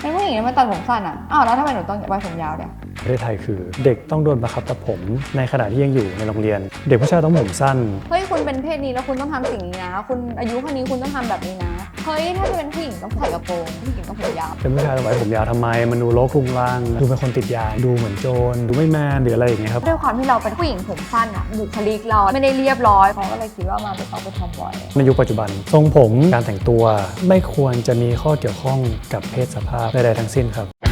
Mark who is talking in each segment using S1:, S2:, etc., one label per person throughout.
S1: เป็นผู้หญิงทำไมตัดผมสั้นอะอ้าวแล้วทำไมหนูต้องไว้ผมยาวเนี่ย
S2: ประเทศไทยคือเด็กต้องโดนบังคับตัดผมในขณะที่ยังอยู่ในโรงเรียน เด็กผู้ชายต้องผมสั้น
S1: เฮ้ยคุณเป็นเพศนี้แล้วคุณต้องทำสิ่งนี้นะ คุณอายุเท่านี้คุณต้องทำแบบนี้นะ เฮ้ยถ้าจะเป็นผู้หญิงต้องใส่กระโปรงผู้หญิงต้องผมยาว
S2: เป็นผู้ชายต้องไว้ผมยาวทำไม มันดูโลกรุงรังดูเป็นคนติดยาดูเหมือนโจรดูไม่แมนหรืออะไรอย่างเงี้ยครับ
S1: ด้วยความที่เราเป็นผู้หญิงผมสั้นอะบุคลิกเราไม่ได้เรียบร้อยเขาก็เลยคิดว่ามาเป็นเขาเป็นทอมบอย
S2: ในยุคปัจจุบัน ทรงผมการแต่งตัวไม่ควรจะมีข้อเกี่ยวข้องกับเพศสภาพใดๆทั้งสิ้นครับ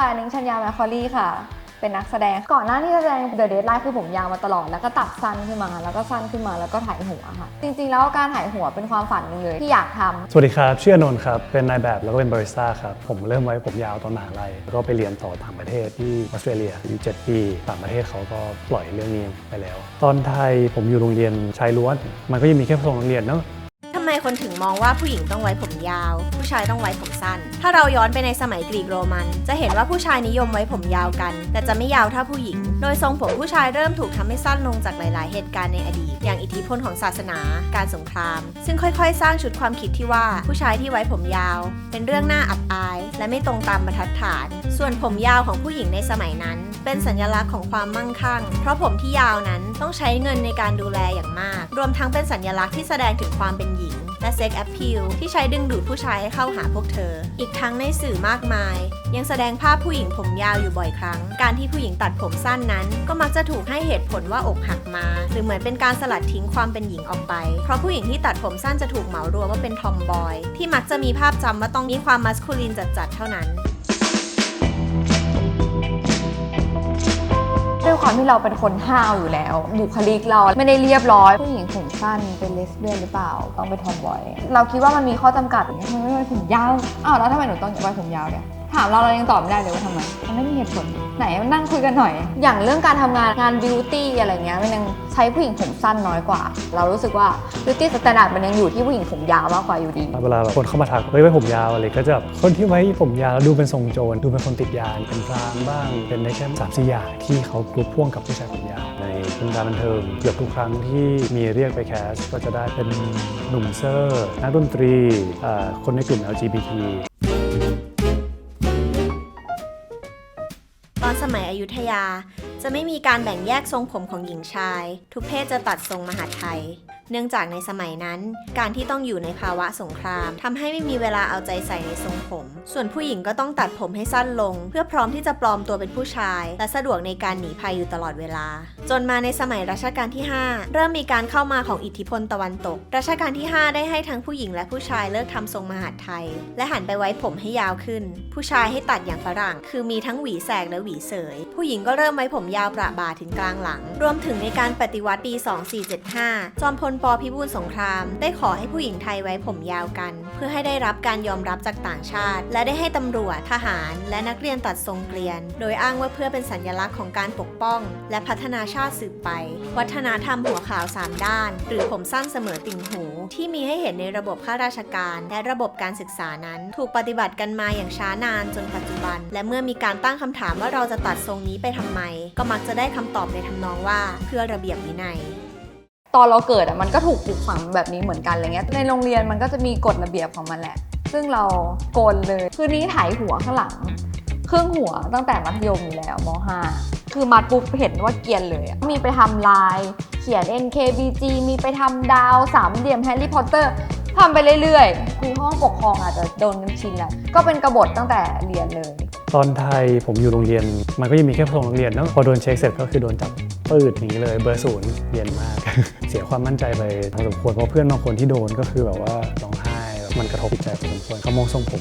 S1: ค่ะนิ้งชัญญาแมคคอรี่ค่ะ เป็นนักแสดง ก่อนหน้าที่จะแสดง The Deadline คือผมยาวมาตลอด แล้วก็ตัดสั้นขึ้นมา แล้วก็สั้นขึ้นมา แล้วก็ถ่ายหัวค่ะ จริงๆ แล้วการถ่ายหัวเป็นความฝันหนึงเลยที่อยากทำ
S2: สวัสดีครับ ชื่ออนนท์ครับ เป็นนายแบบแล้วก็เป็นบาริสต้าครับ ผมเริ่มไว้ผมยาวตอนมหาลัยแล้วก็ไปเรียนต่อต่างประเทศที่ออสเตรเลียอยู่7ปีต่างประเทศเขาก็ปล่อยเรื่องนี้ไปแล้ว ตอนไทยผมอยู่โรงเรียนชายล้วน มันก็ยังมีแค่ทรงโรงเรียนเนาะ
S3: คนถึงมองว่าผู้หญิงต้องไว้ผมยาว ผู้ชายต้องไว้ผมสั้น ถ้าเราย้อนไปในสมัยกรีกโรมัน จะเห็นว่าผู้ชายนิยมไว้ผมยาวกัน แต่จะไม่ยาวเท่าผู้หญิง โดยทรงผมผู้ชายเริ่มถูกทำให้สั้นลงจากหลาย ๆ เหตุการณ์ในอดีต อย่างอิทธิพลของศาสนา การสงคราม ซึ่งค่อย ๆ สร้างชุดความคิดที่ว่าผู้ชายที่ไว้ผมยาว เป็นเรื่องน่าอับอาย และไม่ตรงตามบรรทัดฐาน ส่วนผมยาวของผู้หญิงในสมัยนั้น เป็นสัญลักษณ์ของความมั่งคั่ง เพราะผมที่ยาวนั้นต้องใช้เงินในการดูแลอย่างมาก รวมทั้งเป็นสัญลักษณ์ที่แสดงถึงความเป็นหญิง และเซ็กแอ p พิลที่ใช้ดึงดูดผู้ชายให้เข้าหาพวกเธอ อีกทั้งในสื่อมากมาย ยังแสดงภาพผู้หญิงผมยาวอยู่บ่อยครั้ง การที่ผู้หญิงตัดผมสั้นนั้น ก็มักจะถูกให้เหตุผลว่าอกหักมา หรือเหมือนเป็นการสลัดทิ้งความเป็นหญิงออกไป เพราะผู้หญิงที่ตัดผมสั้นจะถูกเหมารวมว่าเป็นทอมบอย ที่มักจะมีภาพจำว่าต้องมีความมัสคูลินจัดๆเท่านั้น
S1: ด้วยความที่เราเป็นคนห้าวอยู่แล้วบุคลิกเราไม่ได้เรียบร้อยผู้หญิง สั้นเป็นเลสเบี้ยนหรือเปล่า ต้องเป็นทอมบอย เราคิดว่ามันมีข้อจำกัดทำไมไม่ไว้ผมยาวอ้าวแล้วทำไมหนูต้องไว้ผมยาวเนี่ยถามเราเรายังตอบไม่ได้เลยว่าทำไมมันไม่มีเหตุผลไหนมานั่งคุยกันหน่อย อย่างเรื่องการทำงานงานบิวตี้อะไรเงี้ยมันยังใช้ผู้หญิงผมสั้นน้อยกว่า เรารู้สึกว่าบิวตี้สแตนดาร์ดมันยังอยู่ที่ผู้หญิงผมยาวมากกว่าอยู่ดี
S2: เวลาแบบคนเข้ามาทักเฮ้ยไว้ผมยาวอะไรก็จะแบบคนที่ไว้ผมยาวแล้วดูเป็นทรงโจรดูเป็นคนติดยาเป็นพรางบ้างเป็นได้แค่สามสี่อย่างที่เขากรุ๊ปพ่วงกับผู้ชายผมยาวใน วงการบันเทิงเกือบทุกครั้งที่มีเรียกไปแคสก็จะได้เป็นหนุ่มเซอร์ นักดนตรีคนในกลุ่ม LGBT
S3: ตอนสมัยอยุธยาจะไม่มีการแบ่งแยกทรงผมของหญิงชาย ทุกเพศจะตัดทรงมหาไทย เนื่องจากในสมัยนั้น การที่ต้องอยู่ในภาวะสงครามทำให้ไม่มีเวลาเอาใจใส่ในทรงผม ส่วนผู้หญิงก็ต้องตัดผมให้สั้นลง เพื่อพร้อมที่จะปลอมตัวเป็นผู้ชาย และสะดวกในการหนีภัยอยู่ตลอดเวลา จนมาในสมัยรัชกาลที่ 5 เริ่มมีการเข้ามาของอิทธิพลตะวันตก รัชกาลที่ 5 ได้ให้ทั้งผู้หญิงและผู้ชายเลิกทำทรงมหาดไทย และหันไปไว้ผมให้ยาวขึ้น ผู้ชายให้ตัดอย่างฝรั่ง คือมีทั้งหวีแสกและหวีเสย ผู้หญิงก็เริ่มไว้ผมยาวประบ่าถึงกลางหลัง รวมถึงในการปฏิวัติปี 2475 จอมพลปพิบูลสงคราม ได้ขอให้ผู้หญิงไทยไว้ผมยาวกัน เพื่อให้ได้รับการยอมรับจากต่างชาติ และได้ให้ตำรวจทหาร และนักเรียนตัดทรงเกลียน โดยอ้างว่าเพื่อเป็นสัญลักษณ์ของการปกป้อง และพัฒนาชาติสืบไป วัฒนธรรมหัวขาวสามด้าน หรือผมสั้นเสมอติ่งหู ที่มีให้เห็นในระบบข้าราชการ และระบบการศึกษานั้น ถูกปฏิบัติกันมาอย่างช้านานจนปัจจุบัน และเมื่อมีการตั้งคำถามว่าเราจะตัดทรงนี้ไปทำไม ก็มักจะได้คำตอบในทำนองว่าเพื่อระเบียบวินัย
S1: ตอนเราเกิดอะมันก็ถูกปลูกฝังแบบนี้เหมือนกันอะไรเงี้ยในโรงเรียนมันก็จะมีกฎระเบียบของมันแหละ ซึ่งเราโกนเลยคือนี้ถ่ายหัวข้างหลังครึ่งหัวตั้งแต่มัธยมอยู่แล้วม .5 คือมัดปุ๊บเห็นว่าเกียนเลยอะมีไปทำลาย เขียน NKBG มีไปทำดาวสามเหลี่ยมแฮร์รี่พอตเตอร์ทำไปเรื่อยๆครูห้องปกครองอาจจะโดนกันชินแล้วก็เป็นกบฏตั้งแต่เรียนเลย
S2: ตอนไทยผมอยู่โรงเรียน มันก็ยังมีแค่ทรงโรงเรียนเนอะพอโดนเช็คเสร็จก็คือโดนจับปืดอย่างนี้เลยเบอร์ศูนย์เย็นมาก เสียความมั่นใจไปพอสมควรเพราะเพื่อนบางคนที่โดนก็คือแบบว่าร้องไห้แบบมันกระทบจิตใจพอสมควรเขามองทรงผม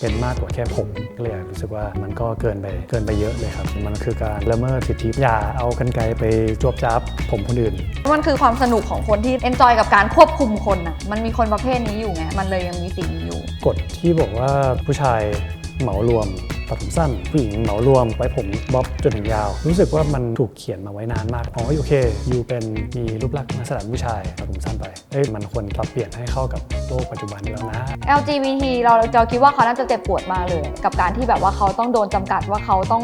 S2: เป็นมากกว่าแค่ผมก็เลยรู้สึกว่ามันก็เกินไปเกินไปเยอะเลยครับ มันคือการละเมิดสิทธิอย่าเอากันไกลไปจวบจับผมคนอื่น
S1: มันคือความสนุกของคนที่เอนจอยกับการควบคุมคนน่ะมันมีคนประเภทนี้อยู่ไงมันเลยยังมีสิ่งนี้อยู่
S2: กฎที่บอกว่าผู้ชายเหมารวม ตัดผมสั้นผู้หญิงเหมารวมไว้ผมบ๊อบจนถึงยาว รู้สึกว่ามันถูกเขียนมาไว้นานมากอ๋อโอเคยูเป็นมีรูปลักษณ์ลักษณะผู้ชายตัดผมสั้นไปเอ้ยมันควรปรับเปลี่ยนให้เข้ากับโลกปัจจุบันแล้วนะ
S1: LGBT เราจะคิดว่าเขาน่าจะเจ็บปวดมากเลย กับการที่แบบว่าเขาต้องโดนจำกัดว่าเขาต้อง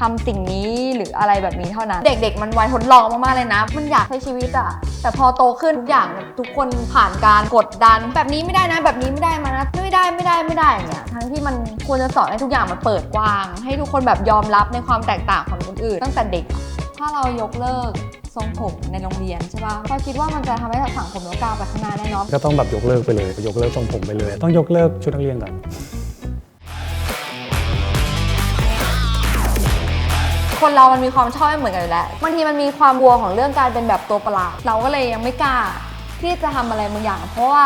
S1: ทำสิ่งนี้หรืออะไรแบบนี้เท่านั้น เด็ก ๆ มันวัยทดลองมากๆเลยนะ มันอยากใช้ชีวิตอะแต่พอโตขึ้นทุกอย่างทุกคนผ่านการกดดัน แบบนี้ไม่ได้นะ แบบนี้ไม่ได้มานะไม่ได้ไม่ได้ไม่ได้อย่างเงี้ยทั้งที่มันควรจะสอนให้ทุกอย่างมันเปิดกว้าง ให้ทุกคนแบบยอมรับในความแตกต่างของคนอื่น ตั้งแต่เด็ก ถ้าเรายกเลิกทรงผมในโรงเรียนใช่ปะพอคิดว่ามันจะทำให้สังคมเราก้าวไปข้างหน้าแน่นอน
S2: ก็ต้องแบบยกเลิกไปเลยยกเลิกทรงผมไปเลย ต้องยกเลิกชุดนักเรียนก่อน
S1: คนเรามันมีความชอบไม่เหมือนกันอยู่แล้วบางทีมันมีความกลัวของเรื่องการเป็นแบบตัวประหลาดเราก็เลยยังไม่กล้าที่จะทำอะไรบางอย่าง เพราะว่า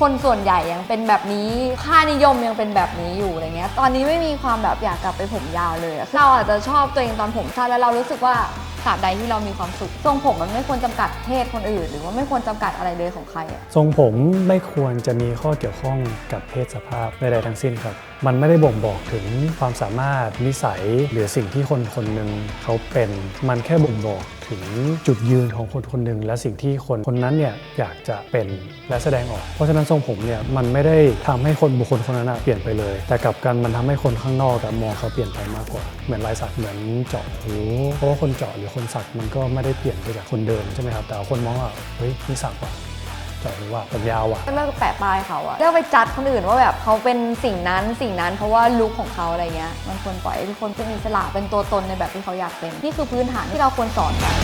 S1: คนส่วนใหญ่ยังเป็นแบบนี้ ค่านิยมยังเป็นแบบนี้อยู่อะไรเงี้ย ตอนนี้ไม่มีความแบบอยากกลับไปผมยาวเลยอะเราอาจจะชอบตัวเองตอนผมสั้นแล้วเรารู้สึกว่าตราบใดที่เรามีความสุข ทรงผมมันไม่ควรจำกัดเพศคนอื่น หรือว่าไม่ควรจำกัดอะไรเลยของใครอะ
S2: ทรงผมไม่ควรจะมีข้อเกี่ยวข้องกับเพศสภาพใดๆทั้งสิ้นครับ มันไม่ได้บ่งบอกถึงความสามารถนิสัย หรือสิ่งที่คนคนหนึ่งเขาเป็น มันแค่บ่งบอกถึงจุดยืนของคนคนหนึ่งและสิ่งที่คนคนนั้นเนี่ยอยากจะเป็นและแสดงออก เพราะฉะนั้นทรงผมเนี่ยมันไม่ได้ทำให้คนบุคคลคนนั้นนะเปลี่ยนไปเลย แต่กลับกันมันทำให้คนข้างนอกกับมองเขาเปลี่ยนไปมากกว่า เหมือนลายสักเหมือนเจาะหูเพราะว่าคนเจาะหรือคนสักมันก็ไม่ได้เปลี่ยนไปจากคนเดิมใช่ไหมครับ แต่คนมองว่าเฮ้ยนี่สักว่ะเจาะหูว่ะผมยาวว่ะ
S1: เลิกแปะป้ายเขาอะเลิกไปจัดคนอื่นว่าแบบเขาเป็นสิ่งนั้นสิ่งนั้นเพราะว่าลุคของเขาอะไรเงี้ยมันควรปล่อยให้ทุกคนเป็นอิสระเป็นตัวตนในแบบที่เขาอยากเป็น นี่คือพื้นฐานที่เราควรสอนกัน